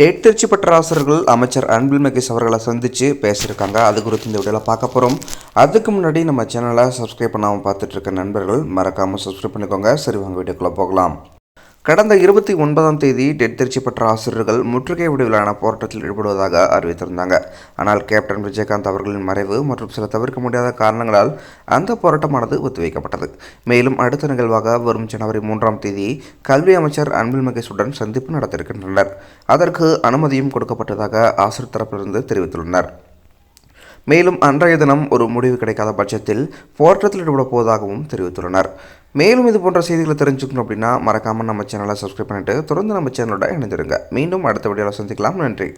Date Trichy பெற்ற அமைச்சர் அன்பில் மகேஷ் அவர்களை சந்தித்து பேசியிருக்காங்க. அது குறித்து இந்த வீடியோவில் பார்க்க போகிறோம் அதுக்கு முன்னாடி நம்ம சேனலை சப்ஸ்கிரைப் பண்ணாமல் பார்த்துட்ருக்க நண்பர்கள் மறக்காமல் சப்ஸ்கிரைப் பண்ணிக்கோங்க. சரி வாங்க வீடியோக்குள்ளே போகலாம். கடந்த இருபத்தி ஒன்பதாம் தேதி டெட் திருச்சி பெற்ற ஆசிரியர்கள் முற்றுகை வடிவிலான போராட்டத்தில் ஈடுபடுவதாக அறிவித்திருந்தாங்க. ஆனால் கேப்டன் விஜயகாந்த் அவர்களின் மறைவு மற்றும் சில தவிர்க்க முடியாத காரணங்களால் அந்த போராட்டமானது ஒத்திவைக்கப்பட்டது. மேலும் அடுத்த நிகழ்வாக வரும் ஜனவரி மூன்றாம் தேதி கல்வி அமைச்சர் அன்பில் மகேஷுடன் சந்திப்பு நடத்திருக்கின்றனர் அதற்கு அனுமதியும் கொடுக்கப்பட்டதாக ஆசிரியர் தரப்பிலிருந்து தெரிவித்துள்ளனர். மேலும் அன்றைய தினம் ஒரு முடிவு கிடைக்காத பட்சத்தில் போராட்டத்தில் ஈடுபட போவதாகவும் தெரிவித்துள்ளனர். மேலும் இது போன்ற செய்திகளை தெரிஞ்சுக்கணும் அப்படின்னா மறக்காமல் நம்ம சேனலை சப்ஸ்கிரைப் பண்ணிட்டு தொடர்ந்து நம்ம சேனலோட இணைந்திருங்க. மீண்டும் அடுத்த வீடியோவில் சந்திக்கலாம். நன்றி.